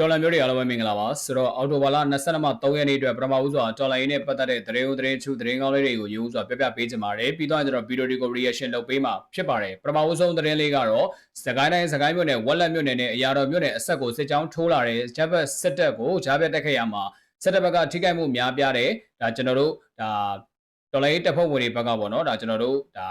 တော်လန်မျိုးတွေအားလုံးပဲမင်္ဂလာပါဆိုတော့အော်တိုဘာလ22မှ3ရက်နေ့အတွက်ပထမဦးစွာတော်လန်ရေးနဲ့ပတ်သက်တဲ့သတင်းဦးသတင်းချူသတင်းကောင်းလေးတွေကိုယူစွာပြပြပေးချင်ပါတယ်ပြီးတော့ကျွန်တော်ဗီဒီယိုတွေကို reaction လုပ်ပေးမှာဖြစ်ပါတယ်ပထမဦးဆုံးသတင်းလေးကတော့စကိုင်းတိုင်းစကိုင်းမြို့နယ်ဝက်လက်မြို့နယ်နဲ့အရာတော်မြို့နယ်အဆက်ကိုစစ်ကြောင်းထိုးလာတဲ့ဂျပက်စစ်တပ်ကိုဂျားပြတ်တက်ခဲ့ရမှာစစ်တပ်ဘက်ကထိခိုက်မှုများပြားတယ်ဒါကျွန်တော်တို့ဒါတော်လန်ရေးတပ်ဖွဲ့ဝင်တွေဘက်ကပေါ့နော်ဒါကျွန်တော်တို့ဒါ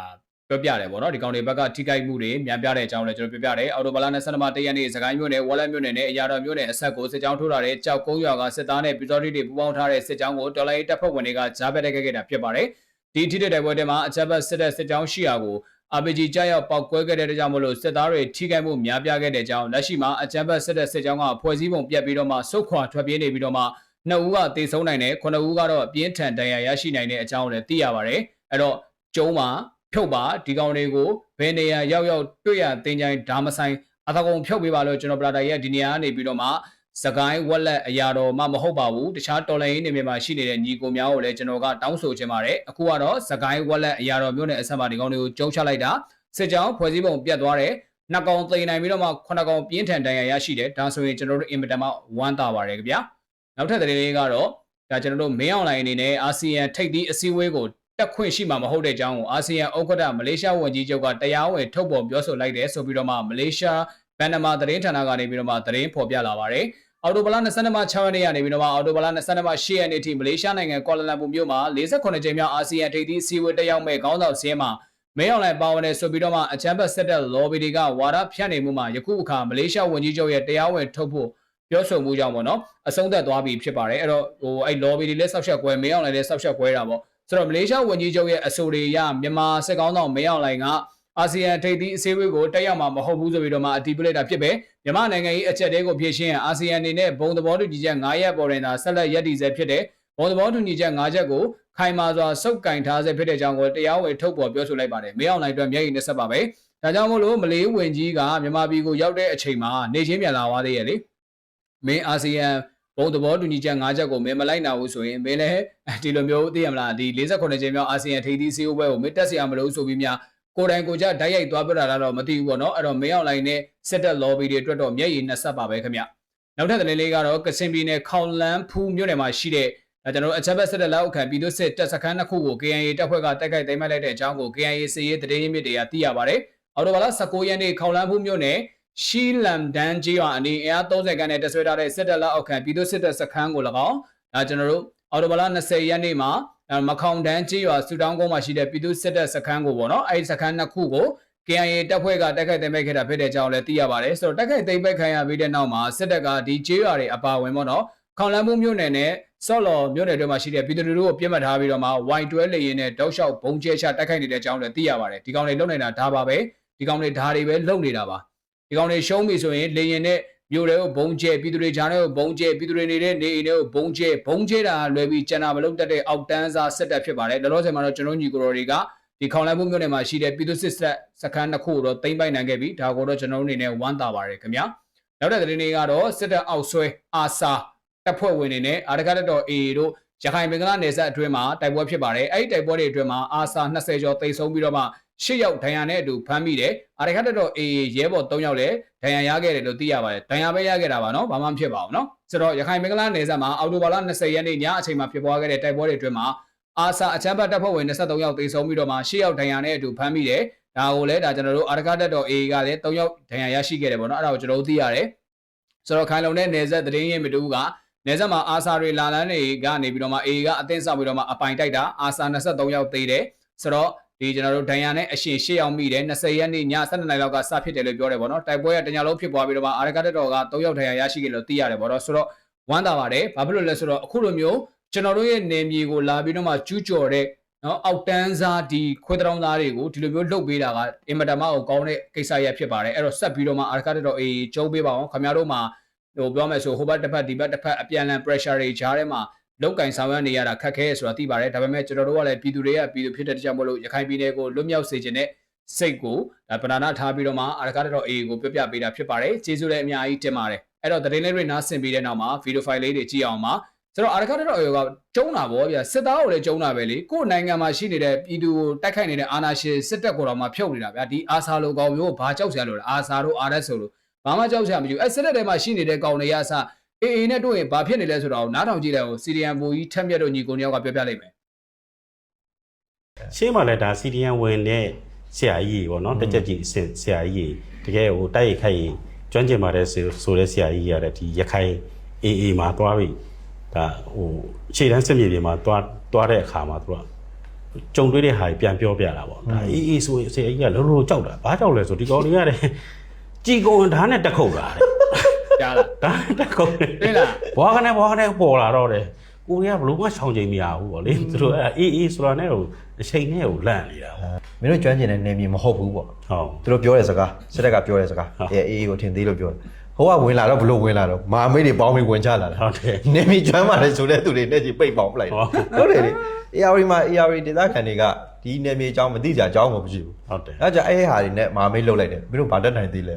ပြောပြတယ်ပေါ့နော်ဒီကောင်တွေဘက်ကထိခိုက်မှုတွေများပြားတဲ့အကြောင်းလည်းကျွန်တော်ပြောပြတယ်အော်တိုဘလာ22မှာတရက်နေ့စကိုင်းမြို့နယ်ဝက်လက်မြို့နယ်နဲ့အရာတော်မြို့နယ်အဆက်ကိုစစ်ကြောင်းထိုးလာတဲ့ကြောက်ကုန်းရွာကစစ်သားနဲ့ပီစောတိတွေပူးပေါင်းထားတဲ့စစ်ကြောင်းကိုတော်လိုင်းတပ်ဖွဲ့ဝင်တွေကဂျားဘက်တက်ခဲ့တာဖြစ်ပါတယ်ဒီထိတဲ့တိုက်ပွဲတွေမှာအချက်ဘက်စစ်တဲ့စစ်ကြောင်းရှိရာကို RPG ကြောက်ရောက်ပောက်ကွဲခဲ့တဲ့ကြောင့်မလို့စစ်သားတွေထိခိုက်မှုများပြားခဲ့တဲ့ကြောင်းလက်ရှိမှာအကြမ်းဖက်စစ်တဲ့စစ်ကြောင်းကဖွဲ့စည်းပုံပြတ်ပြီးတော့မှစုခွာထွက်ပြေးနေပြီးတော့မှနှစ်ဦးကတေဆုံးနိုင်တယ်ခုနှစ်ဦးကတော့အပြင်းထန်ဒဏ်ရာရရှိနိုင်တဲ့အကြောင်းလည်းသိရပါတယ်အဲ့တော့ကျုံးမှာ ဖြုတ်ပါဒီကောင်တွေကိုဘယ်နေရာရောက်ရောက်တွေ့ရတင်ကြိုင်ဓာမဆိုင်အသကုံဖြုတ်ပေးပါလို့ကျွန်တော်ပလာတာရဲ့ဒီနေရာကနေပြီးတော့မှစကိုင်းဝက်လက်အရာတော်မှမဟုတ်ပါဘူးတခြားတော်လိုင်းနေမြေမှာရှိနေတဲ့ညီကိုများကိုလည်းကျွန်တော်ကတောင်းဆိုချင်ပါတယ်အခုကတော့စကိုင်းဝက်လက်အရာတော်မျိုးနဲ့အဆက်ပါဒီကောင်တွေကိုကျုံချလိုက်တာစစ်ကြောင်းဖွဲ့စည်းပုံပြတ်သွားတယ်နှစ်ကောင်သိမ်းနိုင်ပြီးတော့မှခုနှစ်ကောင်ပြင်းထန်ဒဏ်ရာရရှိတယ်ဒါဆိုရင်ကျွန်တော်တို့အင်မတန်မှဝမ်းသာပါတယ်ခင်ဗျာနောက်ထပ်သတင်းလေးကတော့ဒါကျွန်တော်တို့မင်းအွန်လိုင်းအနေနဲ့အာဆီယံထိပ်သီးအစည်းအဝေးကို တက်ခွင့်ရှိမှာမဟုတ်တဲ့အကြောင်းကိုအာဆီယံဥက္ကဋ္ဌမလေးရှားဝန်ကြီးချုပ်ကတရားဝင်ထုတ်ပေါ်ပြောဆိုလိုက်တယ်ဆိုပြီးတော့မှမလေးရှားဘန်နမာသတင်းဌာနကနေပြီးတော့မှသတင်းဖော်ပြလာပါတယ်အော်တိုဘလာ22မှ6ရက်နေ့ကနေပြီးတော့မှအော်တိုဘလာ22မှ8ရက်နေ့ထိမလေးရှားနိုင်ငံကွာလာလမ်ပူမြို့မှာ48ကြိမ်မြောက်အာဆီယံထိပ်သီးအစည်းအဝေးတက်ရောက်မဲ့ခေါင်းဆောင်စည်းမှာမဲအွန်လိုင်းပါဝင်တဲ့ဆိုပြီးတော့မှအချမ်းဘတ်ဆက်တဲ့ lobby တွေကဝါဒဖြန့်နေမှုမှာယခုအခါမလေးရှားဝန်ကြီးချုပ်ရဲ့တရားဝင်ထုတ်ဖို့ပြောဆိုမှုကြောင့်ပေါ့နော်အဆုံးသက်သွားပြီဖြစ်ပါတယ်အဲ့တော့ဟိုအဲ့ lobby တွေလည်းဆောက်ရှက်ကွဲမဲအွန်လိုင်းလည်းဆောက်ရှက်ကွဲတာပေါ့ ဆိုတော့မလေးရှားဝန်ကြီးချုပ်ရဲ့အဆိုတွေအရမြန်မာစစ်ကောင်းဆောင်မင်းအောင်လှိုင်ကအာဆီယံထိပ်သီးအစည်းအဝေးကိုတက်ရောက်မှာမဟုတ်ဘူးဆိုပြီးတော့မှအတည်ပြုလိုက်တာဖြစ်ပဲမြန်မာနိုင်ငံရေးအချက်တဲကိုဖြည့်ရှင်းရန်အာဆီယံအနေနဲ့ဘုံသဘောတူညီချက်9ရပ်ပေါ်တွင်သာဆက်လက်ရည်တည်ဆဲဖြစ်တဲ့ဘုံသဘောတူညီချက်9ချက်ကိုခိုင်မာစွာစုပ်ကင်ထားဆဲဖြစ်တဲ့အကြောင်းကိုတရားဝင်ထုတ်ပေါ်ပြောဆိုလိုက်ပါတယ်မင်းအောင်လှိုင်အတွက်မျက်ရည်နဲ့ဆက်ပါပဲဒါကြောင့်မို့လို့မလေးဝင်ကြီးကမြန်မာပြည်ကိုရောက်တဲ့အချိန်မှာနေချင်းပြန်လာသွားသေးရဲ့လေမင်းအာဆီယံ ဘုံသဘောတူညီချက်၅ချက်ကိုမင်းမလိုက်နိုင်ဘူးဆိုရင်မင်းလည်းဒီလိုမျိုးသိရမလားဒီ58ကြိမ်မြောက်အာဆီယံထိပ်သီးစည်းဝေးပွဲကိုမင်းတက်စရာမလိုဆိုပြီးများကိုယ်တိုင်ကိုကြဓာတ်ရိုက်သွားပြတာတော့မသိဘူးပေါ့နော်အဲ့တော့မင်းအောင်လိုင်းနဲ့စစ်တပ် lobby တွေအတွက်တော့မျက်ရည်နှစ်ဆက်ပါပဲခင်ဗျနောက်ထပ်သတင်းလေးကတော့ကစင်ပြည်နယ်ခေါင်လန်းဖူးမြို့နယ်မှာရှိတဲ့ဒါကျွန်တော်အချက်ဘက်စစ်တပ်လက်အောက်ခံပြည်သူစစ်တပ်စခန်းတစ်ခုကို KNY တပ်ဖွဲ့ကတိုက်ခိုက်သိမ်းပိုက်လိုက်တဲ့အကြောင်းကို KNY စစ်ရေးသတင်းရင်းမြစ်တွေကသိရပါတယ်အော်တိုဘာလ19ရက်နေ့ခေါင်လန်းဖူးမြို့နယ် ရှီလမ်ဒန်ဂျီရွာအနီးအင်အား30ခန်းနဲ့တဆွဲထားတဲ့စစ်တပ်လက်အောက်ခံပြည်သူစစ်တပ်စခန်းကို၎င်းဒါကျွန်တော်တို့အော်တိုဘာလ20ရက်နေ့မှာမခေါင်တန်းကြီးရွာစူတောင်းကုန်းမှာရှိတဲ့ပြည်သူစစ်တပ်စခန်းကိုပေါ့နော်အဲဒီစခန်းနှစ်ခုကို KIA တပ်ဖွဲ့ကတိုက်ခိုက်သိမ်းပိုက်ခဲ့တာဖြစ်တဲ့အကြောင်းလည်းသိရပါတယ်ဆိုတော့တိုက်ခိုက်သိမ်းပိုက်ခံရပြီးတဲ့နောက်မှာစစ်တပ်ကဒီကျေးရွာတွေအပါအဝင်ပေါ့နော်ခေါင်လန်းမှုမြို့နယ်နဲ့ဆော့လော်မြို့နယ်တွေမှာရှိတဲ့ပြည်သူတို့ကိုပြစ်မှတ်ထားပြီးတော့မှ Y12 လေရင်နဲ့တောက်လျှောက်ဘုံကျဲချတိုက်ခိုက်နေတဲ့အကြောင်းလည်းသိရပါတယ်ဒီကောင်တွေလုံနေတာဒါပါပဲဒီကောင်တွေဓာတွေပဲလုံနေတာပါ ဒီကောင်တွေရှုံးပြီဆိုရင်လေရင်နဲ့မြို့တွေကိုဘုံကျဲပြည်သူတွေဂျားတွေကိုဘုံကျဲပြည်သူတွေနေတဲ့နေအိမ်တွေကိုဘုံကျဲဘုံကျဲတာလွယ်ပြီးကျန်တာမလုံးတက်တဲ့အောက်တန်းစားစစ်တပ်ဖြစ်ပါတယ်လောလောဆယ်မှာတော့ကျွန်တော်ညီကိုတော်တွေကဒီခေါင်လိုက်မှုမြို့နယ်မှာရှိတဲ့ပြည်သူစစ်ဆက်စခန်းတစ်ခုတော့တိမ့်ပိုင်နိုင်ခဲ့ပြီဒါကိုတော့ကျွန်တော်တို့အနေနဲ့ဝမ်းသာပါတယ်ခင်ဗျာနောက်တဲ့သတင်းလေးကတော့စစ်တပ်အောက်ဆွဲအာစာတပ်ဖွဲ့ဝင်တွေနဲ့အာရကတတော် AA တို့ရခိုင်ပင်ကလာနယ်စပ်အတွင်းမှာတိုက်ပွဲဖြစ်ပါတယ်အဲ့ဒီတိုက်ပွဲတွေအတွင်းမှာအာစာ20ကျော်တိတ်ဆုံးပြီးတော့မှ ရှစ်ယောက်ဒဏ်ရာနဲ့အတူဖမ်းမိတယ်အာရခတ်တော် AA ရဲဘော်3ယောက်လည်းဒဏ်ရာရခဲ့တယ်လို့သိရပါတယ်ဒဏ်ရာပဲရခဲ့တာပါနော်ဘာမှမဖြစ်ပါဘူးနော်ဆိုတော့ရခိုင်မင်္ဂလာနယ်စပ်မှာအော်တိုဘာလ20ရက်နေ့ညအချိန်မှာဖြစ်ပွားခဲ့တဲ့တိုက်ပွဲတွေအတွင်းမှာအာစာအချမ်းဘတ်တပ်ဖွဲ့ဝင်23ယောက်သေဆုံးပြီးတော့မှ10ယောက်ဒဏ်ရာနဲ့အတူဖမ်းမိတယ်ဒါကိုလည်းဒါကျွန်တော်တို့အာရခတ်တော် AA ကလည်း3ယောက်ဒဏ်ရာရရှိခဲ့တယ်ပေါ့နော်အဲ့ဒါကိုကျွန်တော်တို့သိရတယ်ဆိုတော့ခိုင်လုံတဲ့နယ်စပ်သတင်းရေးမတူကနေဆက်မှာအာစာတွေလာလန်းတွေကနေပြီးတော့မှ AA ကအသင်းဆောက်ပြီးတော့မှအပိုင်တိုက်တာအာစာ23ယောက်သေတယ်ဆိုတော့ ဒီကျွန်တော်တို့ဒဏ်ရာနဲ့အရှင်ရှေ့အောင်မိတယ်20ရက်နေ့ည7:00နာရီလောက်ကစဖြစ်တယ်လို့ပြောတယ်ပေါ့နော်တိုက်ပွဲကတညလုံးဖြစ်ပွားပြီးတော့မှအာရကတက်တော်က3ယောက်ဒဏ်ရာရရှိခဲ့လို့သိရတယ်ပေါ့နော်ဆိုတော့ဝမ်းသာပါတယ်ဘာဖြစ်လို့လဲဆိုတော့အခုလိုမျိုးကျွန်တော်တို့ရဲ့နေမြေကိုလာပြီးတော့မှကျူးကျော်တဲ့နော်အောက်တန်းစားဒီခွေးတောင်းသားတွေကိုဒီလိုမျိုးလှုပ်ပေးတာကအင်မတန်မှကိုကောင်းတဲ့ကိစ္စရဖြစ်ပါတယ်အဲ့တော့ဆက်ပြီးတော့မှအာရကတက်တော်အေးကျုံးပေးပါအောင်ခင်ဗျားတို့မှာဟိုပြောမယ်ဆိုဟိုဘက်တစ်ဖက်ဒီဘက်တစ်ဖက်အပြန်လန် pressure တွေကြားထဲမှာ လောက်ကင်ဆောင်ရွက်နေရတာခက်ခဲဆိုတာသိပါတယ်ဒါပေမဲ့ကျွန်တော်တို့ကလည်းပြည်သူတွေကပြည်သူဖြစ်တဲ့တကြောင်မလို့ရခိုင်ပြည်နယ်ကိုလွတ်မြောက်စေခြင်းနဲ့စိတ်ကိုဒါပဏာနာထားပြီးတော့မှအာရကားတော်အေကိုပြပြပေးတာဖြစ်ပါတယ်ကျေးဇူးလည်းအများကြီးတင်ပါတယ်အဲ့တော့သတင်းလေးတွေနားဆင်ပြီးတဲ့နောက်မှာဗီဒီယိုဖိုင်လေးတွေကြည့်အောင်ပါဆိုတော့အာရကားတော်အေကကျုံးတာဗောဗျာစစ်သားကိုလည်းကျုံးတာပဲလေကိုယ်နိုင်ငံမှာရှိနေတဲ့ပြည်သူကိုတိုက်ခိုက်နေတဲ့အာဏာရှင်စစ်တပ်ကိုတော့မှဖြုတ်နေတာဗျာဒီအာဆာလိုကောင်မျိုးဘာကြောက်စရာလို့လဲအာဆာတို့အာရက်ဆိုလို့ဘာမှကြောက်စရာမရှိဘူးအဲစစ်တပ်ထဲမှာရှိနေတဲ့ကောင်တွေကအစ အေအေနဲ့တွေ့ရင်ဘာဖြစ်နေလဲဆိုတော့နားထောင်ကြည့်လိုက်အောင်စီရီယန်ဘူကြီးထက်မြက်တို့ညီကိုနှစ်ယောက်ကပြောပြလိုက်မယ်ရှင်းမှလည်းဒါ CDN ဝင်တဲ့ဆရာကြီးပေါ့နော်တက်ကြက်ကြီးအစ်ဆရာကြီးတကယ်ဟိုတိုက်ရိုက်ခိုက်ရင်ကျွမ်းကျင်ပါတယ်ဆိုဆိုတဲ့ဆရာကြီးရတဲ့ဒီရခိုင်အေအေမှာသွားပြီဒါဟိုခြေတန်းစစ်မြေပြင်မှာသွားသွားတဲ့အခါမှာသူကကြုံတွေ့တဲ့ဟာကြီးပြန်ပြောပြတာပေါ့ဒါအေအေဆိုရင်ဆရာကြီးကလုံးလုံးကြောက်တာဘာကြောက်လဲဆိုဒီကောင်လေးရတယ်ကြည်ကုန်ဓာတ်နဲ့တက်ခုတ်တာတဲ့ ကြားလားဓာတ်နဲ့တက်ခုတ်တယ်တွေ့လားဘွားကနေဘွားကနေပေါ်လာတော့တယ်ကိုရီးယားဘလို့မှရှောင်ချိန်မရဘူးပေါ့လေသူတို့အဲအေးအေးဆိုတာနဲ့ဟိုအချိန်နဲ့ဟိုလန့်နေတာပေါ့မင်းတို့ကျွမ်းကျင်တဲ့နေမြေမဟုတ်ဘူးပေါ့ဟုတ်သူတို့ပြောတဲ့စကားစစ်တပ်ကပြောတဲ့စကားဟုတ်အဲအေးကိုထင်သေးလို့ပြောတယ်ဟိုကဝင်လာတော့ဘလို့ဝင်လာတော့မာမိတ်တွေပေါင်းပြီးဝင်ချလာတာဟုတ်တယ်နေမြေကျွမ်းပါတယ်ဆိုတဲ့သူတွေနဲ့ကြီးပိတ်ပေါင်းပလိုက်ဟုတ်ဟုတ်တယ်လေ AR မှာ AR ဒေသခံတွေကဒီနေမြေအကြောင်းမသိကြအကြောင်းမမရှိဘူးဟုတ်တယ်အဲကြအဲ့ဒီဟာတွေနဲ့မာမိတ်လုတ်လိုက်တယ်မင်းတို့ဗာတက်နိုင်သေးလဲ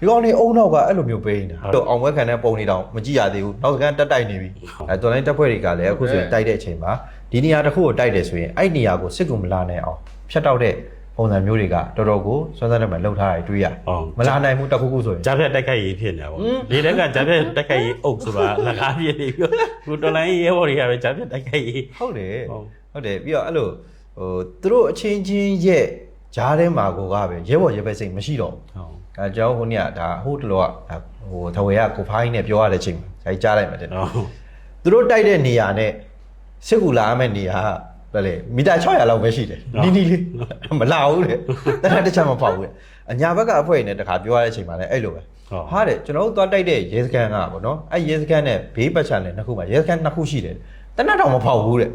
ဒီကောင်နေအုံနောက်ကအဲ့လိုမျိုးပေးနေတာတော့အောင်ဝဲခံတဲ့ပုံနေတောင်မကြည့်ရသေးဘူးနောက်စကန်တက်တိုက်နေပြီအဲတော်လိုင်းတက်ဖွဲ့တွေကလည်းအခုဆိုရင်တိုက်တဲ့အချိန်မှာဒီနေရာတစ်ခုကိုတိုက်တယ်ဆိုရင်အဲ့နေရာကိုစစ်ကူမလာနိုင်အောင်ဖြတ်တောက်တဲ့ပုံစံမျိုးတွေကတော်တော်ကိုစွမ်းစားတဲ့မှာလှုပ်ထားတာတွေ့ရဟုတ်မလာနိုင်ဘူးတစ်ခုခုဆိုရင်ဂျာပြက်တက်ခိုက်ရေးဖြစ်နေတာပေါ့ဒီတက်ကဂျာပြက်တက်ခိုက်ရေးအုပ်ဆိုတာလက်ကားပြည့်နေပြီကိုတော်လိုင်းရေးဘော်တွေကပဲဂျာပြက်တက်ခိုက်ရေးဟုတ်တယ်ဟုတ်ဟုတ်တယ်ပြီးတော့အဲ့လိုဟိုသူတို့အချင်းချင်းရဲ့ဂျားထဲမှာကိုကပဲရဲဘော်ရဲဘက်စိတ်မရှိတော့ဘူး ဟုတ်အဲကျွန်တော်ဟိုနေ့ကဒါဟိုတလောကဒါဟိုထဝေကကိုဖိုင်းနဲ့ပြောရတဲ့ချိန်မှာဒါကြီးကြားလိုက်မှတဲ့ဟုတ်သူတို့တိုက်တဲ့နေရာနဲ့စစ်ကူလာရမယ့်နေရာကဘယ်လဲမီတာ600လောက်ပဲရှိတယ်နီးနီးလေးမလာဘူးတဲ့တခါတစ်ချက်မဖောက်ဘူးတဲ့အညာဘက်ကအဖွဲနဲ့တခါပြောရတဲ့ချိန်မှာလည်းအဲ့လိုပဲဟုတ်ဟာတဲ့ကျွန်တော်တို့သွားတိုက်တဲ့ရဲစခန်းကပေါ့နော်အဲ့ရဲစခန်းနဲ့ဘေးပတ်ချန်နဲ့နှစ်ခုမှာရဲစခန်းနှစ်ခုရှိတယ်တနက်တော့မဖောက်ဘူးတဲ့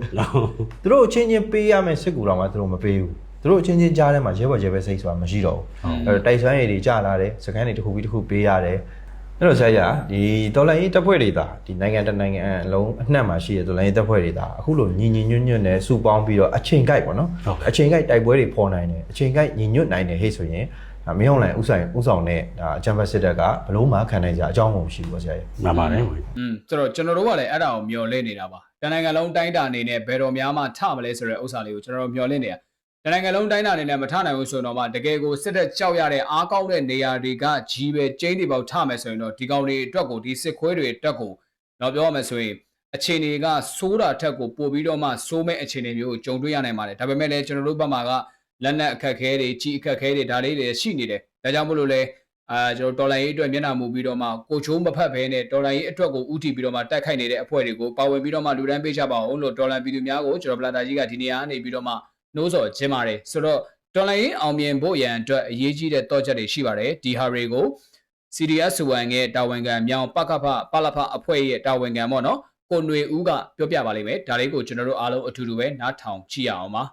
သူတို့အချင်းချင်းပေးရမယ့်စစ်ကူတော်မှာသူတို့မပေးဘူး သူတို့အချင်းချင်းကြားထဲမှာရဲဘော်ရဲဘဲစိတ်ဆိုတာမရှိတော့ဘူးအဲ့တော့တိုက်ဆွမ်းရည်တွေကြာလာတယ်စကန်တွေတစ်ခုပြီးတစ်ခုပေးရတယ်အဲ့တော့ဆရာကြီးဒီတော်လိုင်းရေးတပ်ဖွဲ့တွေဒါဒီနိုင်ငံတစ်နိုင်ငံအလုံးအနှံ့မှာရှိတဲ့တော်လိုင်းရေးတပ်ဖွဲ့တွေဒါအခုလိုညီညီညွတ်ညွတ်နဲ့စုပေါင်းပြီးတော့အချိန်ကိုက်ပေါ့နော်ဟုတ်ကဲ့အချိန်ကိုက်တိုက်ပွဲတွေဖော်နိုင်တယ်အချိန်ကိုက်ညီညွတ်နိုင်တယ်ဟဲ့ဆိုရင်ဒါမင်းအောင်လိုင်းဥဆိုင်ဥဆောင်တဲ့ဒါအချမ်းဘတ်စစ်တပ်ကဘလို့မှခံနိုင်ကြအကြောင်းမရှိဘူးပေါ့ဆရာကြီးမှန်ပါတယ်ဝင်อืมဆိုတော့ကျွန်တော်တို့ကလည်းအဲ့ဒါကိုမျှော်လင့်နေတာပါတနိုင်ငံလုံးတိုင်းတာအနေနဲ့ဘယ်တော်များမှထမလဲဆိုတဲ့ဥစ္စာလေးကိုကျွန်တော်တို့မျှော်လင့်နေတာ တနိုင်ငံလုံးတိုင်းတာအနေနဲ့မထနိုင်ဘူးဆိုတော့မှတကယ်ကိုစစ်တပ်ကြောက်ရတဲ့အားကောင်းတဲ့နေရာတွေကကြီးပဲကျင်းတွေပေါက်ထမယ်ဆိုရင်တော့ဒီကောင်တွေအတွက်ကိုဒီစစ်ခွေးတွေအတွက်ကိုတော့ပြောရမယ်ဆိုရင်အခြေအနေကစိုးတာထက်ကိုပို့ပြီးတော့မှစိုးမဲ့အခြေအနေမျိုးကိုကြုံတွေ့ရနိုင်ပါတယ်ဒါပေမဲ့လည်းကျွန်တော်တို့ဘက်မှာကလက်နက်အခက်အခဲတွေကြီးအခက်အခဲတွေဒါလေးတွေရှိနေတယ်ဒါကြောင့်မို့လို့လဲအာကျွန်တော်တော်လိုင်းရေးအတွက်မျက်နှာမူပြီးတော့မှကိုချိုးမဖက်ဘဲနဲ့တော်လိုင်းရေးအတွက်ကိုဥတီပြီးတော့မှတက်ခိုက်နေတဲ့အဖွဲ့တွေကိုပါဝင်ပြီးတော့မှလူတန်းပေးချပါအောင်လို့တော်လိုင်းပြည်သူများကိုကျွန်တော်ပလာတာကြီးကဒီနေရာကနေပြီးတော့မှ နှိုးဆော်ခြင်းပါတယ်ဆိုတော့တော်လိုင်းရေးအောင်မြင်ဖို့ရန်အတွက်အရေးကြီးတဲ့တော့ချက်တွေရှိပါတယ်ဒီဟာတွေကို CDS ဝန်ရဲ့တာဝန်ခံမြောင်ပကဖပလဖအဖွဲ့ရဲ့တာဝန်ခံပေါ့နော်ကိုຫນွေဦးကပြောပြပါလိမ့်မယ်ဒါလေးကိုကျွန်တော်တို့အားလုံးအထူတူပဲနားထောင်ကြည့်ရအောင်ပါ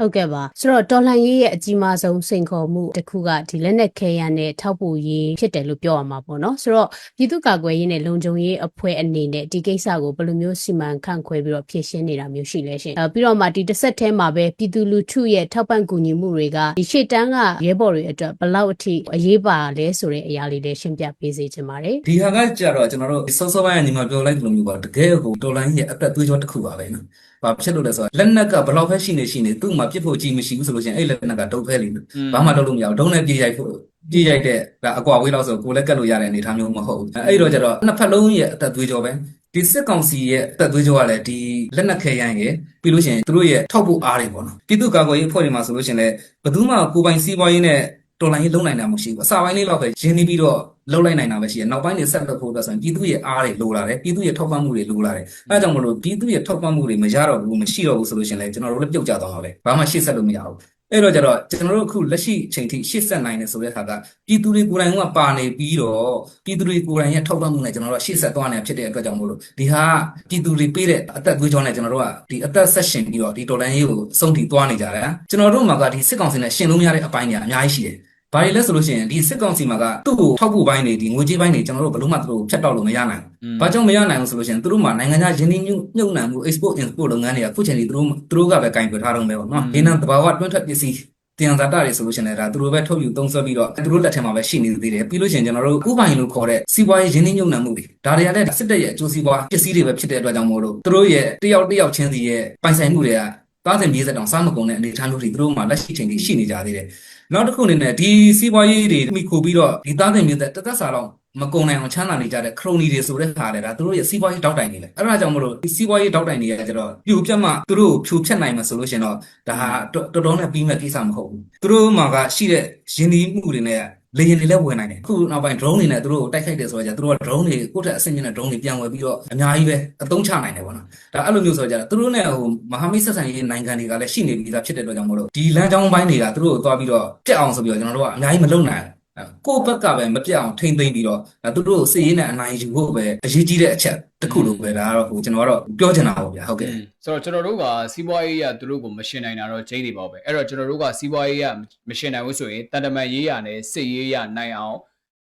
ဟုတ်ကဲ့ပါဆိုတော့တော်လှန်ရေးရဲ့အကြီးမားဆုံးစိန်ခေါ်မှုတစ်ခုကဒီလက်နက်ခဲယမ်းနဲ့ထောက်ပို့ရေးဖြစ်တယ်လို့ပြောရမှာပေါ့နော်ဆိုတော့ပြည်သူ့ကာကွယ်ရေးနဲ့လုံခြုံရေးအဖွဲ့အနေနဲ့ဒီကိစ္စကိုဘယ်လိုမျိုးစီမံခန့်ခွဲပြီးတော့ဖြည့်ရှင်းနေတာမျိုးရှိလဲရှင်အဲပြီးတော့မှဒီတစ်ဆက်တည်းမှာပဲပြည်သူလူထုရဲ့ထောက်ပံ့ကူညီမှုတွေကဒီရှေ့တန်းကရဲဘော်တွေအတွက်ဘယ်လောက်အထိအရေးပါလဲဆိုတဲ့အရာလေးလေးရှင်းပြပေးစေချင်ပါတယ်ဒီဟာကကြတော့ကျွန်တော်တို့စောစောပိုင်းကညီမပြောလိုက်သလိုမျိုးပါတကယ်ကိုတော်လိုင်းရဲ့အသက်သွေးကြောတစ်ခုပါပဲနော်။ ဘာဖြစ်လို့လဲဆိုတော့လက်နက်ကဘယ်လောက်ပဲရှိနေရှိနေသူ့မှာပြစ်ဖို့ကြီးမရှိဘူးဆိုလို့ရှိရင်အဲ့လက်နက်ကဒုတ်ဖဲလိမ့်မယ်။ဘာမှလုပ်လို့မရဘူး။ဒုံးနဲ့ပြေးရိုက်ဖို့ပြေးရိုက်တဲ့ဒါအကွာဝေးလောက်ဆိုကိုယ်လည်းကတ်လို့ရတဲ့အနေအထားမျိုးမဟုတ်ဘူး။အဲ့တော့ကြတော့နှစ်ဖက်လုံးရဲ့အသက်သွေးကြောပဲဒီစစ်ကောင်စီရဲ့အသက်သွေးကြောကလည်းဒီလက်နက်ခဲယမ်းရဲ့ပြီးလို့ရှိရင်သူတို့ရဲ့ထောက်ဖို့အားတွေပေါ့နော်။ပြည်သူ့ကာကွယ်ရေးအဖွဲ့တွေမှာဆိုလို့ရှိရင်လည်းဘယ်သူမှကိုယ်ပိုင်စီးပွားရေးနဲ့တော်လိုင်းရေးလုံနိုင်တာမရှိဘူးအစာပိုင်းလေးတော့ပဲရင်းနှီးပြီးတော့ လုံလိုက်နိုင်တာပဲရှိတယ်နောက်ပိုင်းတွေဆက်လုပ်ဖို့အတွက်ဆိုရင်ပြည်သူရဲ့အားတွေလိုလာတယ်ပြည်သူရဲ့ထောက်ပံ့မှုတွေလိုလာတယ်အဲဒါကြောင့်မလို့ပြည်သူရဲ့ထောက်ပံ့မှုတွေမရတော့ဘူးမရှိတော့ဘူးဆိုလို့ရှိရင်လည်းကျွန်တော်တို့လည်းပြုတ်ကျသွားမှာပဲဘာမှရှေ့ဆက်လို့မရဘူးအဲ့တော့ကျတော့ကျွန်တော်တို့အခုလက်ရှိအချိန်ထိရှေ့ဆက်နိုင်တယ်ဆိုတဲ့အခါကပြည်သူတွေကိုယ်တိုင်ကပါနေပြီးတော့ပြည်သူတွေကိုယ်တိုင်ရဲ့ထောက်ပံ့မှုနဲ့ကျွန်တော်တို့ကရှေ့ဆက်သွားနေတာဖြစ်တဲ့အတွက်ကြောင့်မို့လို့ဒီဟာပြည်သူတွေပေးတဲ့အသက်သွေးကြောနဲ့ကျွန်တော်တို့ကဒီအသက်ဆက်ရှင်ပြီးတော့ဒီတော်လိုင်းရေးကိုအဆုံးထိသွားနေကြတယ်ကျွန်တော်တို့မှာကဒီစစ်ကောင်စီနဲ့ရှင်လို့မရတဲ့အပိုင်းတွေအများကြီးရှိတယ်။ ဘာတွေလဲဆိုလို့ရှိရင်ဒီစစ်ကောင်စီမှာကသူ့ကိုထောက်ဖို့ပိုင်းတွေဒီငွေကြေးပိုင်းတွေကျွန်တော်တို့ဘယ်လို့မှသူတို့ဖြတ်တောက်လို့မရနိုင်ဘူး။ဘာကြောင့်မရနိုင်ဘူးဆိုလို့ရှိရင်သူတို့မှာနိုင်ငံခြားယင်းနှိမ့်ညှုပ်နှံမှု export import လုပ်ငန်းတွေကအခုချိန်ထိသူတို့သူတို့ကပဲကင်ပြထားတော့မယ်ပေါ့နော်။ဒီနံတဘာဝတွင်းထွက်ပစ္စည်းတင်ဇာတာတွေဆိုလို့ရှိရင်လည်းဒါသူတို့ပဲထုတ်ယူသုံးစွဲပြီးတော့သူတို့လက်ထဲမှာပဲရှိနေသေးတယ်ပြီးလို့ရှိရင်ကျွန်တော်တို့ဥပိုင်လို့ခေါ်တဲ့စီးပွားရေးယင်းနှိမ့်ညှုပ်နှံမှုတွေဒါတွေကလည်းစစ်တပ်ရဲ့အကျိုးစီးပွားပစ္စည်းတွေပဲဖြစ်တဲ့အတွက်ကြောင့်မို့လို့သူတို့ရဲ့တယောက်တယောက်ချင်းစီရဲ့ပိုင်ဆိုင်မှုတွေက သားစဉ်မြေးဆက်တောင်စားမကုန်တဲ့အနေအထားမျိုးတွေသူတို့မှလက်ရှိချိန်ကြီးရှိနေကြသေးတယ်နောက်တစ်ခုအနေနဲ့ဒီစီးပွားရေးတွေမိခိုပြီးတော့ဒီသားစဉ်မြေးဆက်တစ်သက်စာတော့မကုန်နိုင်အောင်ချမ်းသာနေကြတဲ့ခရိုနီတွေဆိုတဲ့ဟာတွေဒါသူတို့ရဲ့စီးပွားရေးတောက်တိုင်နေလေအဲ့ဒါကြောင့်မလို့ဒီစီးပွားရေးတောက်တိုင်တွေကကျတော့ပြိုပြတ်မှသူတို့ဖြိုဖြတ်နိုင်မှာဆိုလို့ရှိရင်တော့ဒါဟာတော်တော်နဲ့ပြီးမဲ့ကိစ္စမဟုတ်ဘူးသူတို့မှာကရှိတဲ့ရင်းနှီးမှုတွေနဲ့ လေယာဉ်တွေလည်းဝင်နိုင်တယ်အခုနောက်ပိုင်း drone တွေနဲ့သူတို့တိုက်ခိုက်တယ်ဆိုတော့ကြသူတို့က drone တွေကိုယ့်ထက်အဆင့်မြင့်တဲ့ drone တွေပြန်ဝယ်ပြီးတော့အများကြီးပဲအသုံးချနိုင်တယ်ပေါ့နော်ဒါအဲ့လိုမျိုးဆိုတော့ကြသူတို့နဲ့ဟိုမဟာမိတ်ဆက်ဆံရေးနိုင်ငံတွေကလည်းရှိနေပြီးသားဖြစ်တဲ့အတွက်ကြောင့်မို့လို့ဒီလမ်းကြောင်းပိုင်းတွေကသူတို့ကိုသွားပြီးတော့ပြက်အောင်ဆိုပြီးတော့ကျွန်တော်တို့ကအများကြီးမလုပ်နိုင်ဘူး ကိုယ့်ဘက်ကပဲမပြတ်အောင်ထိမ့်သိမ့်ပြီးတော့ဒါသူတို့ကိုစစ်ရေးနဲ့အနိုင်ယူဖို့ပဲအရေးကြီးတဲ့အချက်တစ်ခုလို့ပဲဒါကတော့ဟိုကျွန်တော်ကတော့ပြောချင်တာပေါ့ဗျာဟုတ်ကဲ့ဆိုတော့ကျွန်တော်တို့ကစီးပွားရေးရသူတို့ကိုမရှင်းနိုင်တာတော့ကျိန်းနေပါပဲအဲ့တော့ကျွန်တော်တို့ကစီးပွားရေးရမရှင်းနိုင်ဘူးဆိုရင်တန်တမန်ရေးရနဲ့စစ်ရေးရနိုင်အောင်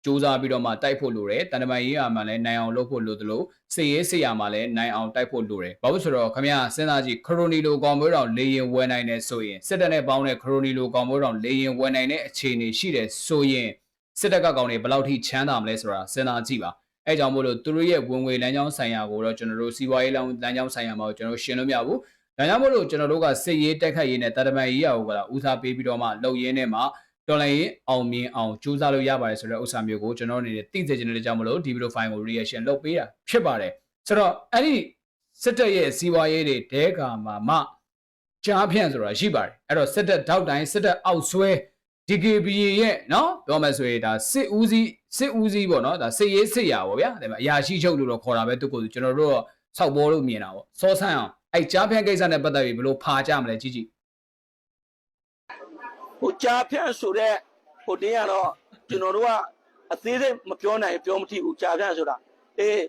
စူးစမ်းပြီးတော့မှတိုက်ဖို့လိုတယ်တန်တမန်ရေးရမှလည်းနိုင်အောင်လုပ်ဖို့လိုသလိုစစ်ရေးစစ်ရမှလည်းနိုင်အောင်တိုက်ဖို့လိုတယ်ဘာလို့ဆိုတော့ခမရစဉ်းစားကြည့်ခရိုနီလိုကောင်မွေးတော်လေရင်ဝယ်နိုင်တယ်ဆိုရင်စစ်တပ်နဲ့ပေါင်းတဲ့ခရိုနီလိုကောင်မွေးတော်လေရင်ဝယ်နိုင်တဲ့အခြေအနေရှိတယ်ဆိုရင်စစ်တပ်ကကောင်တွေဘယ်လောက်ထိချမ်းသာမလဲဆိုတာစဉ်းစားကြည့်ပါအဲကြောင့်မို့လို့သူတို့ရဲ့ဝင်ငွေလမ်းကြောင်းဆိုင်ရာကိုတော့ကျွန်တော်တို့စီးပွားရေးလမ်းလမ်းကြောင်းဆိုင်ရာမှာကျွန်တော်တို့ရှင်းလို့မရဘူး။ဒါကြောင့်မို့လို့ကျွန်တော်တို့ကစစ်ရေးတက်ခတ်ရေးနဲ့တာတမန်ရေးရာကိုကလာဦးစားပေးပြီးတော့မှလုံရင်းနဲ့မှ တော်လိုင်းရေးအောင်မြင်အောင်ကြိုးစားလို့ရပါတယ်ဆိုတဲ့ဥစ္စာမျိုးကိုကျွန်တော်အနေနဲ့သိစေချင်တဲ့ကြောင့်မလို့ဒီဗီဒီယိုဖိုင်ကို reaction လုပ်ပေးတာဖြစ်ပါတယ်။ဆိုတော့အဲ့ဒီစစ်တပ်ရဲ့စီးပွားရေးတွေတဲကာမှာမှကြားဖြန့်ဆိုတာရှိပါတယ်။အဲ့တော့စစ်တပ်ထောက်တိုင်းစစ်တပ်အောက်ဆွဲ DKBA ရဲ့เนาะပြောမယ်ဆိုရင်ဒါစစ်ဦးစီးစစ်ဦးစီးပေါ့เนาะဒါစစ်ရေးစစ်ရာပေါ့ဗျာဒါပေမဲ့အရာရှိချုပ်လို့တော့ခေါ်တာပဲသူကိုယ်ကျွန်တော်တို့တော့စောက်ပေါ်လို့မြင်တာပေါ့စောဆန်းအောင်အဲ့ကြားဖြန့်ကိစ္စနဲ့ပတ်သက်ပြီးဘယ်လိုဖာကြမလဲကြီးကြီး ဟိုကြာဖြန့်ဆိုတဲ့ဟိုတင်းကတော့ကျွန်တော်တို့ကအသေးစိတ်မပြောနိုင်ပြောမထီဘူးကြာဖြန့်ဆိုတာအေး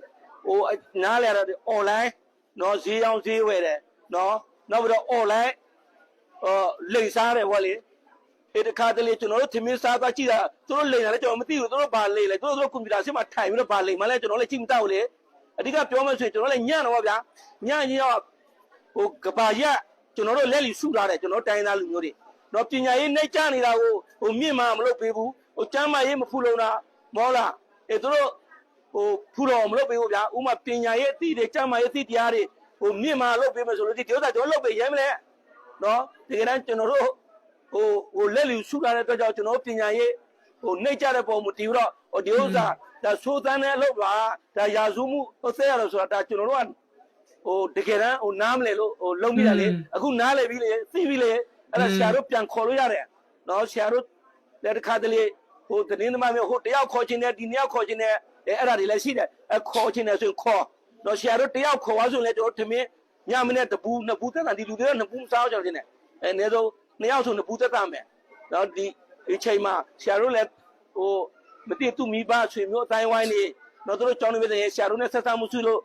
ဟိုနားလဲရတဲ့ online နော်ဈေးရောင်းဈေးဝယ်တယ်နော်နောက်ပြီးတော့ online ဟိုလိမ်စားတယ်ဟောလေအေးတခါတလေကျွန်တော်တို့ထမင်းစားသွားကြည့်တာသူတို့လိမ်တာလည်းကျွန်တော်မသိဘူးသူတို့ဘာလိမ်လဲသူတို့တို့ကွန်ပျူတာဆင်းမှာထိုင်ပြီးတော့ဘာလိမ်မှလဲကျွန်တော်လည်းကြည့်မတော့ဘူးလေအဓိကပြောမှဆိုရင်ကျွန်တော်လည်းညံ့တော့ဗျာညံ့ကြီးတော့ဟိုကဘာရက်ကျွန်တော်တို့လက်လီစုထားတယ်ကျွန်တော်တိုင်းသားလူမျိုးတွေ တော့ပညာရေးနှိမ့်ချနေတာကိုဟိုမြင့်မှမလုပ်ပေးဘူးဟိုကျမ်းမာရေးမဖူလုံတာမောလားအဲသူတို့ဟိုဖူလုံမလုပ်ပေးဘူးဗျာဥမာပညာရေးအသည့်တွေကျမ်းမာရေးအသည့်တရားတွေဟိုမြင့်မှလုပ်ပေးမယ်ဆိုလို့ဒီဥစ္စာကျွန်တော်လုပ်ပေးရဲမလဲနော်ဒီကနေ့ကျွန်တော်တို့ဟိုဟိုလက်လူရှုလာတဲ့အတွက်ကြောင့်ကျွန်တော်ပညာရေးဟိုနှိမ့်ချတဲ့ပုံမတည်ဘူးတော့ဟိုဒီဥစ္စာဒါသိုးတန်းတဲ့အလုပ်ပါဒါရာဇဝမှုဟိုဆက်ရတော့ဆိုတာဒါကျွန်တော်တို့ကဟိုတကယ်တမ်းဟိုနားမလဲလို့ဟိုလုံးပြီးတာလေအခုနားလဲပြီးလေသိပြီးလေ အဲ့ဒါဆရာတို့ပြန်ခေါ်လို့ရတယ်နော်ဆရာတို့လက်တစ်ခါတလေဟိုတင်းသမားမျိုးဟိုတယောက်ခေါ်ခြင်းနဲ့ဒီနှစ်ယောက်ခေါ်ခြင်းနဲ့အဲ့အဲ့ဒါတွေလည်းရှိတယ်အဲ့ခေါ်ခြင်းနဲ့ဆိုရင်ခေါ်နော်ဆရာတို့တယောက်ခေါ်သွားဆိုရင်လည်းကျွန်တော်ထမင်းညမနဲ့တပူးနှစ်ပူးသက်တာဒီလူတွေကနှစ်ပူးမစားကြတော့ခြင်းနဲ့အဲ့အနည်းဆုံးနှစ်ယောက်ဆိုနှစ်ပူးသက်တာမယ်နော်ဒီဒီချိန်မှာဆရာတို့လည်းဟိုမတည်သူမိဘဆွေမျိုးအတိုင်းဝိုင်းနေနော်တို့ကြောင်းနေပြီဆရာတို့နဲ့ဆက်ဆံမှုရှိလို့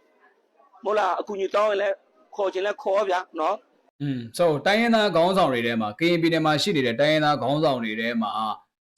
မို့လားအခုညတောင်းရင်လည်းခေါ်ခြင်းလည်းခေါ်ဗျာနော် อืม so တိုင်းရင်းသားခေါင်းဆောင်တွေထဲမှာကရင်ပြည်နယ်မှာရှိနေတဲ့တိုင်းရင်းသားခေါင်းဆောင်တွေထဲမှာ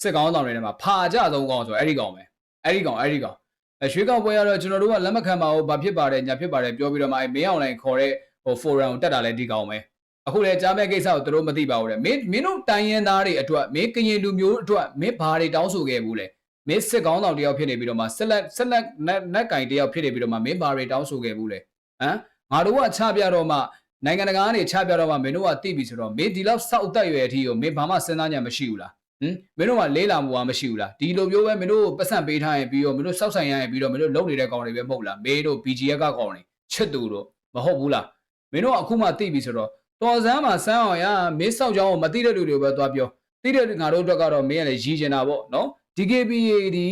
စစ်ခေါင်းဆောင်တွေထဲမှာဖာကြဆုံးကောင်ဆိုအဲ့ဒီကောင်ပဲအဲ့ဒီကောင်အဲ့ဒီကောင်အဲရွှေကောင်ပွဲကတော့ကျွန်တော်တို့ကလက်မခံပါဘူးဘာဖြစ်ပါတယ်ညာဖြစ်ပါတယ်ပြောပြီးတော့မှအဲမင်းအောင်လိုင်းခေါ်တဲ့ဟို forum ကိုတက်တာလဲဒီကောင်ပဲအခုလေကြားမဲ့ကိစ္စကိုသူတို့မသိပါဘူးတဲ့မင်းမင်းတို့တိုင်းရင်းသားတွေအတွက်မင်းကရင်လူမျိုးအတွက်မင်းဘာတွေတောင်းဆိုခဲ့ဘူးလဲမင်းစစ်ကောင်းဆောင်တယောက်ဖြစ်နေပြီးတော့မှဆက်လက်ဆက်လက်နက်နက်ကင်တယောက်ဖြစ်နေပြီးတော့မှမင်းဘာတွေတောင်းဆိုခဲ့ဘူးလဲဟမ်ငါတို့ကချပြတော့မှ နိုင်ငံတကာကနေချပြတော့မှမင်းတို့ကသိပြီဆိုတော့မင်းဒီလောက်စောက်တက်ရွယ်အထိကိုမင်းဘာမှစဉ်းစားညံမရှိဘူးလားဟင်မင်းတို့ကလေးလာမှုကမရှိဘူးလားဒီလိုမျိုးပဲမင်းတို့ပတ်စံပေးထားရင်ပြီးတော့မင်းတို့စောက်ဆိုင်ရရင်ပြီးတော့မင်းတို့လုံနေတဲ့ကောင်တွေပဲမဟုတ်လားမင်းတို့ BGF ကကောင်တွေချစ်သူတို့မဟုတ်ဘူးလားမင်းတို့ကအခုမှသိပြီဆိုတော့တော်စမ်းမှာစမ်းအောင်ရမင်းစောက်ကြောင်းကိုမသိတဲ့လူတွေပဲသွားပြောသိတဲ့ငါတို့အတွက်ကတော့မင်းကလည်းရည်ကျင်တာပေါ့နော် DKBA ဒီ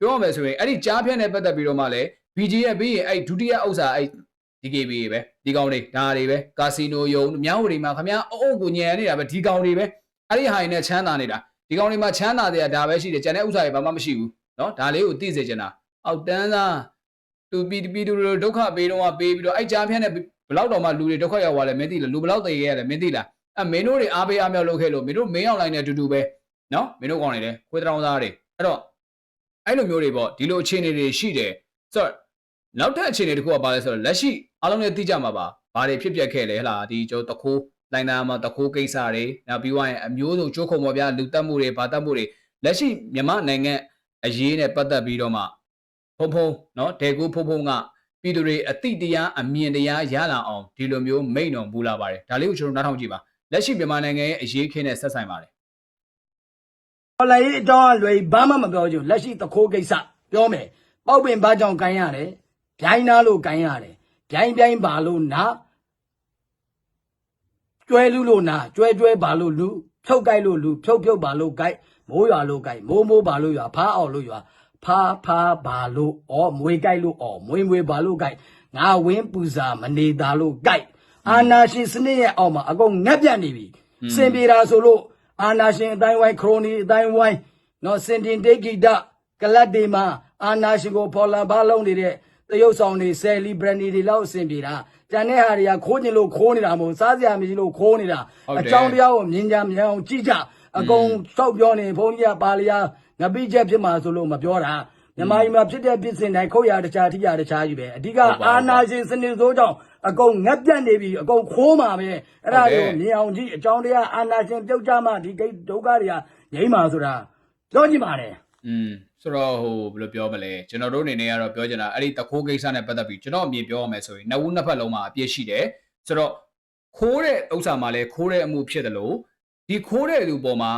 ပြောရမယ်ဆိုရင်အဲ့ဒီကြားဖြတ်နဲ့ပတ်သက်ပြီးတော့မှလည်း BGF ပြီးရင်အဲ့ဒုတိယဥစ္စာအဲ့ DKBA ပဲဒီကောင်တွေဒါတွေပဲကာစီနိုယုံမြောင်းဝတီမှာခမည်းအုပ်ကိုညံနေတာပဲဒီကောင်တွေပဲအဲ့ဒီဟာတွေနဲ့ချမ်းသာနေတာဒီကောင်တွေမှာချမ်းသာတဲ့ဒါပဲရှိတယ်ကျန်တဲ့ဥစ္စာတွေဘာမှမရှိဘူးเนาะဒါလေးကိုသိစေချင်တာအောက်တန်းသားသူပီပီတူဒုက္ခပေးတော့ပေးပြီးတော့အဲ့ကြားဖြတ်နဲ့ဘလောက်တော့မှလူတွေဒုက္ခရောက်သွားလဲမင်းသိလားလူဘလောက်သိခဲ့ရလဲမင်းသိလားအဲ့မင်းတို့တွေအားပေးအားမြောက်လုပ်ခဲ့လို့မင်းတို့မင်းအောင်လိုင်းနဲ့အတူတူပဲเนาะမင်းတို့ကောင်တွေလည်းခွေးတောင်သားတွေအဲ့တော့အဲ့လိုမျိုးတွေပေါ့ဒီလိုအခြေအနေတွေရှိတယ်ဆိုတော့ နောက်ထပ်အခြေအနေတစ်ခုကပါလဲဆိုတော့လက်ရှိအားလုံးလည်းသိကြမှာပါဘာတွေဖြစ်ပျက်ခဲ့လဲဟလာဒီကျိုးတခိုးလိုင်းသားမှာတခိုးကိစ္စတွေနောက်ပြီးသွားရင်အမျိုးစုံကြိုးခုံပေါ်ပြလူတက်မှုတွေဗာတက်မှုတွေလက်ရှိမြန်မာနိုင်ငံအရေးနဲ့ပတ်သက်ပြီးတော့မှဖုံဖုံเนาะဒေကူဖုံဖုံက ပြည်သူတွေအတိတရားအမြင်တရားရလာအောင်ဒီလိုမျိုးမိန့်တော်မူလာပါတယ်ဒါလေးကိုကျွန်တော်နားထောင်ကြည့်ပါလက်ရှိမြန်မာနိုင်ငံရဲ့အရေးခင်းနဲ့ဆက်ဆိုင်ပါတယ် တော်လည်းအကြောင်းအလွယ်ဘာမှမပြောချင်ဘူးလက်ရှိသခိုးကိစ္စပြောမယ်ပေါက်ပင်ဘာကြောင့်ကန်ရတယ် ဗျိုင်းနာလို့ကန်ရတယ်ဗျိုင်းဗျိုင်းပါလို့နာကျွဲလူလို့နာကျွဲကျွဲပါလို့လူဖြုတ်ကြိုက်လို့လူဖြုတ်ဖြုတ်ပါလို့ကြိုက်မိုးရွာလို့ကြိုက်မိုးမိုးပါလို့ရွာဖားအောင်လို့ရွာဖားဖားပါလို့ဩမွေကြိုက်လို့ဩမွေမွေပါလို့ကြိုက်ငါဝင်းပူစာမနေတာလို့ကြိုက်အာနာရှင်စနစ်ရဲ့အောက်မှာအကုန်ငက်ပြတ်နေပြီစင်ပြေတာဆိုလို့အာနာရှင်အတိုင်းဝိုင်းခရိုနီအတိုင်းဝိုင်းနော်စင်တင်တေဂီတကလတ်တွေမှာအာနာရှင်ကိုဖော်လာဘာလုံးနေတဲ့ တရုတ်ဆောင်တွေဆယ်လီဘရန်ဒီတွေလောက်အဆင်ပြေတာကျန်တဲ့ဟာတွေကခိုးကျင်လို့ခိုးနေတာမဟုတ်စားစရာမရှိလို့ခိုးနေတာဟုတ်တယ်အကြောင်းတရားကိုမြင်ကြမြင်အောင်ကြည့်ကြအကုန်စောက်ပြောနေဘုန်းကြီးကပါလျာငပိချက်ဖြစ်မှာဆိုလို့မပြောတာမြန်မာပြည်မှာဖြစ်တဲ့ပြည်စင်တိုင်းခုတ်ရတခြားထိရတခြားကြီးပဲအဓိကအာနာရှင်စနစ်ဆိုးကြောင့်အကုန်ငက်ပြတ်နေပြီအကုန်ခိုးမှာပဲအဲ့ဒါကိုမြင်အောင်ကြည့်အကြောင်းတရားအာနာရှင်ပြုတ်ကြမှဒီကိဒုက္ခတွေကငြိမ်းမှာဆိုတာပြောကြည့်ပါတယ်อืม ဆိုတော့ဟိုဘယ်လိုပြောမလဲကျွန်တော်တို့အနေနဲ့ကတော့ပြောချင်တာအဲ့ဒီတခိုးကိစ္စနဲ့ပတ်သက်ပြီးကျွန်တော်အမြင်ပြောရမယ်ဆိုရင်နှစ်ဦးနှစ်ဖက်လုံးမှာအပြည့်ရှိတယ်ဆိုတော့ခိုးတဲ့ဥစ္စာမှာလည်းခိုးတဲ့အမှုဖြစ်တယ်လို့ဒီခိုးတဲ့လူပေါ်မှာ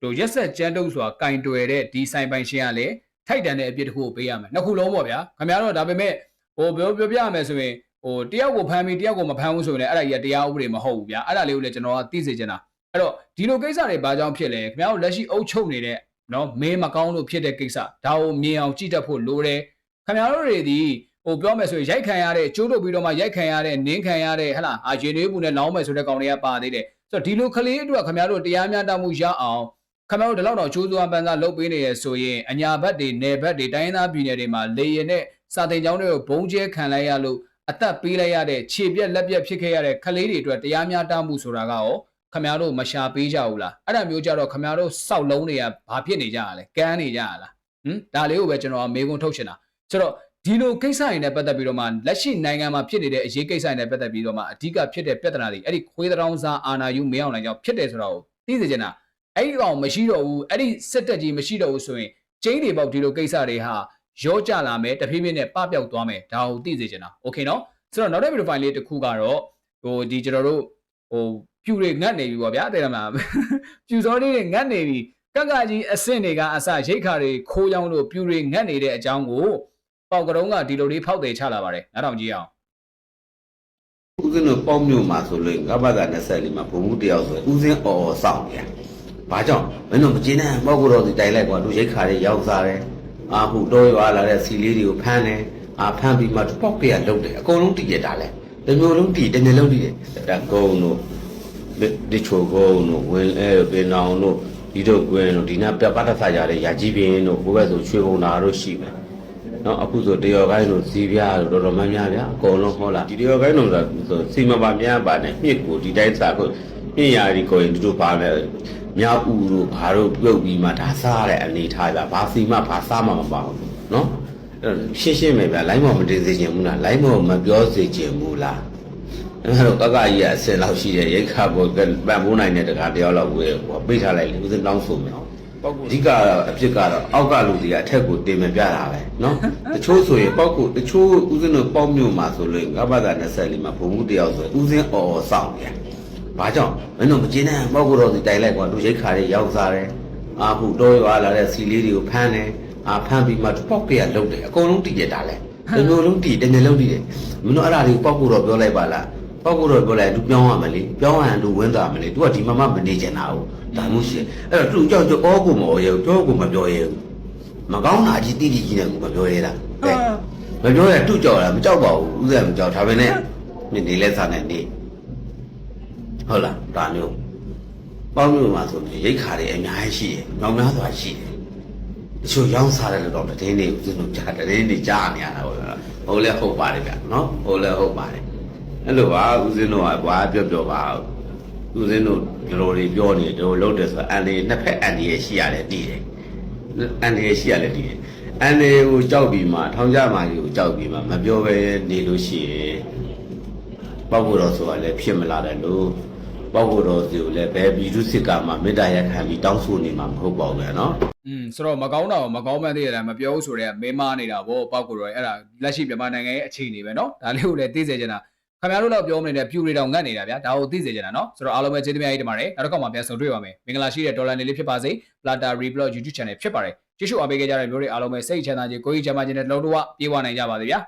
ဟိုရက်ဆက်ကြမ်းတုပ်စွာကင်တွယ်တဲ့ဒီဆိုင်ပိုင်ရှင်ကလည်းထိုက်တန်တဲ့အပြစ်တစ်ခုကိုပေးရမယ်နှစ်ခုလုံးပေါ့ဗျာခင်ဗျားတို့ဒါပေမဲ့ဟိုပြောပြောပြရမယ်ဆိုရင်ဟိုတယောက်ကိုဖမ်းပြီးတယောက်ကိုမဖမ်းဘူးဆိုရင်လည်းအဲ့ဒါကြီးကတရားဥပဒေမဟုတ်ဘူးဗျာအဲ့ဒါလေးကိုလည်းကျွန်တော်ကသိစေချင်တာအဲ့တော့ဒီလိုကိစ္စတွေဘာကြောင့်ဖြစ်လဲခင်ဗျားတို့လက်ရှိအုပ်ချုပ်နေတဲ့ နော်မင်းမကောင်းလို့ဖြစ်တဲ့ကိစ္စဒါကိုမြင်အောင်ကြည့်တတ်ဖို့လိုတယ်ခင်ဗျားတို့တွေဒီဟိုပြောမယ်ဆိုရင်ရိုက်ခံရတဲ့ကျိုးတို့ပြီးတော့မှရိုက်ခံရတဲ့နင်းခံရတဲ့ဟဟလာအာရင်လေးဘူးနဲ့လောင်းမယ်ဆိုတဲ့ကောင်တွေကပါသေးတယ်ဆိုတော့ဒီလိုကလေးအတွက်ခင်ဗျားတို့တရားမျှတမှုရအောင်ခင်ဗျားတို့ဒီလောက်တော့ကျိုးစွာပန်းစားလုပ်ပေးနေရဆိုရင်အညာဘက်တွေနယ်ဘက်တွေတိုင်းရင်းသားပြည်နယ်တွေမှာလေရင်နဲ့စာတင်ကျောင်းတွေကိုဘုံကျဲခံလိုက်ရလို့အသက်ပေးလိုက်ရတဲ့ခြေပြက်လက်ပြက်ဖြစ်ခဲ့ရတဲ့ကလေးတွေအတွက်တရားမျှတမှုဆိုတာကရော ခမရတို့မရှာပေးကြဘူးလားအဲ့ဒါမျိုးကြတော့ခမရတို့စောက်လုံးတွေကဘာဖြစ်နေကြရလဲကန်းနေကြရလားဟမ်ဒါလေးကိုပဲကျွန်တော်မေးခွန်းထုတ်ချင်တာဆိုတော့ဒီလိုကိစ္စတွေနဲ့ပတ်သက်ပြီးတော့မှလက်ရှိနိုင်ငံမှာဖြစ်နေတဲ့အရေးကိစ္စတွေနဲ့ပတ်သက်ပြီးတော့မှအဓိကဖြစ်တဲ့ပြဿနာတွေအဲ့ဒီခွေးတောင်စားအာနာယူမင်းအောင်နိုင်ကြောင့်ဖြစ်တယ်ဆိုတော့သိစေချင်တာအဲ့ဒီကောင်မရှိတော့ဘူးအဲ့ဒီစစ်တက်ကြီးမရှိတော့ဘူးဆိုရင်ကျင်းတွေပေါက်ဒီလိုကိစ္စတွေဟာရောကြလာမယ်တဖြည်းဖြည်းနဲ့ပပျောက်သွားမယ်ဒါကိုသိစေချင်တာโอเคနော်ဆိုတော့နောက်တဲ့ဗီဒီယိုဖိုင်လေးတစ်ခုကတော့ဟိုဒီကျွန်တော်တို့ဟို ပြူတွေငတ်နေပြီပေါ့ဗျာတဲ့မလားပြူစောလေးတွေငတ်နေပြီကက်ကကြီးအဆင့်တွေကအစရိတ်ခါတွေခိုးရောင်းလို့ပြူတွေငတ်နေတဲ့အကြောင်းကိုပေါက်ကတုံးကဒီလိုလေးဖောက်တယ်ချလာပါတယ်နားထောင်ကြည့်အောင်ဦးစင်းတို့ပေါ့မြို့မှာဆိုလို့ငါဘာသာ24မှာဘုံမှုတယောက်ဆိုဦးစင်းအော်အော်စောင့်နေ။ဘာကြောင့်မင်းတို့မကျေနပ်ပေါက်ကတော့ဒီတိုင်လိုက်ကွာသူရိတ်ခါတွေရောက်စားတယ်။အာဟုတော့ရွာလာတဲ့စီလေးတွေကိုဖမ်းတယ်။အာဖမ်းပြီးမှသူပေါက်ပြရလုံးတယ်အကုန်လုံးတည်ရတာလဲ။တစ်မျိုးလုံးတည်တစ်မျိုးလုံးတည်တယ်။တကုံတို့ ဒီချိုကုံတို့ဝင်အဲပင်အောင်တို့ဒီတို့ကွင်းတို့ဒီနာပြပတ်သက်ကြတဲ့ရာကြီးပင်တို့ဘိုးဘက်ဆိုချွေပုံနာတို့ရှိမယ်။နော်အခုဆိုတရော်ကိုင်းတို့ဇီးပြားတို့တော်တော်များများဗျာအကုန်လုံးဟောလာဒီတရော်ကိုင်းတို့ဆိုစီမပါများပါနဲ့မြစ်ကိုဒီတိုင်းစားကိုမြင့်ရာဒီကိုရင်တို့ပါမယ်မြောက်ဦးတို့ဘာတို့ပြုတ်ပြီးမှဒါစားတဲ့အနေထားဗျာဘာစီမဘာစားမှမပါဘူးနော်အဲ့တော့ရှင်းရှင်းပဲဗျာလိုင်းမော်မတင်စေချင်ဘူးလားလိုင်းမော်မပြောစေချင်ဘူးလား အဲတော့ကကကြီးကအစင်လောက်ရှိတဲ့ရိခါကိုပန်ပိုးနိုင်တဲ့တကားတယောက်လောက်ဝယ်ဟိုပိတ်ထားလိုက်လေဦးစင်တောင်းဆိုမြောက်ပေါ့ကူအဓိကအဖြစ်ကတော့အောက်ကလူတွေကအထက်ကိုတင်ပြပြတာပဲနော်တချို့ဆိုရင်ပေါ့ကူတချို့ဦးစင်တို့ပေါ့မြို့မှာဆိုလို့ငါဘာသာ24မှာဘုံမှုတယောက်ဆိုဦးစင်အော်အော်စောင့်ပြန်ဘာကြောင့်မင်းတို့မကျင်းတဲ့ပေါ့ကူတော်စီတိုင်လိုက်ကွာသူရိခါတွေရောက်စားတယ်အာဟုတော်ရွာလာတဲ့စီလေးတွေကိုဖမ်းတယ်အာဖမ်းပြီးမှပေါက်ကရလုံးတယ်အကုန်လုံးတည်ရတာလဲတစ်မျိုးလုံးတည်တယ်တစ်မျိုးလုံးတည်တယ်မင်းတို့အဲ့ဒါတွေကိုပေါက်ဖို့တော့ပြောလိုက်ပါလား ပေါက်ကိုတော့ပြောလိုက်သူပြောင်းရမလေပြောင်းရရင်သူဝင်းသွားမလေသူကဒီမှာမှမနေချင်တာဟုတ်ဒါမှမဟုတ်ရှင်အဲ့တော့သူကြောက်ကြောအောကိုမအော်ရဲဘူးကြောကိုမပြောရဲဘူးမကောင်းတာကြီးတိတိကြီးနဲ့ကိုမပြောရဲတာကဲမပြောရဲသူ့ကြောက်တာမကြောက်ပါဘူးဥစ္စာမကြောက်ဒါပဲနဲ့နေနေလဲစားနေနေဟုတ်လားဒါမျိုးပေါင်းမျိုးမှာဆိုရင်ရိတ်ခါတွေအများကြီးရှိတယ်။နောက်များစွာရှိတယ်။တချို့ရောင်းစားတဲ့လူတော့တည်နေဦးစင်းတို့ကြားတယ်နေကြားနေရတာဟုတ်လား။ဟုတ်လဲဟုတ်ပါတယ်ဗျာနော်။ဟုတ်လဲဟုတ်ပါတယ်။ အဲ့လိုပါဦးစင်းတို့ကဘာပြောပြောပါဦးစင်းတို့ဒီလိုတွေပြောနေတယ်တို့လုပ်တယ်ဆိုတော့အန်ဒီနှစ်ဖက်အန်ဒီရရှိရတယ်တည်တယ်။အန်ဒီရရှိရတယ်တည်တယ်။အန်ဒီကိုကြောက်ပြီးမှထောင်ကြမာကြီးကိုကြောက်ပြီးမှမပြောဘဲနေလို့ရှိရင် ပေါ့ဖို့တော့ဆိုတာလည်းဖြစ်မလာတယ်လို့ပ ပေါက်ကိုတော်စီကိုလည်းဘယ်ပြည်သူစစ်ကမှမေတ္တာရက်ခံပြီးတောင်းဆိုနေမှာမဟုတ်ပါဘူးဗျာနော် อืมဆိုတော့မကောင်းတာကိုမကောင်းမှန်းသိရတယ်မပြောဘူးဆိုတော့မေးမနေတာဗောပောက်ကိုတော့အဲ့ဒါလက်ရှိမြန်မာနိုင်ငံရဲ့အခြေအနေပဲเนาะဒါလေးကိုလည်းသိစေချင်တာ ခင်ဗျားတို့တော့ပြောမနေနဲ့ပြူတွေတောင်ငတ်နေတာဗျာဒါကိုသိစေချင်တာเนาะဆိုတော့အားလုံးပဲကျေးဇူးများကြီးတင်ပါတယ်နောက်တစ်ခါမှပြန်ဆုံတွေ့ပါမယ်မင်္ဂလာရှိတဲ့ဒေါ်လာနေလေးဖြစ်ပါစေ Plata Reblog YouTube Channel ဖြစ်ပါတယ်ကြည့်ရှုအားပေးကြတဲ့မျိုးတွေအားလုံးပဲစိတ်ချမ်းသာခြင်းကိုယ်ကြီးချမ်းသာခြင်းနဲ့လုံးလုံးဝပြေဝနိုင်ကြပါစေဗျာ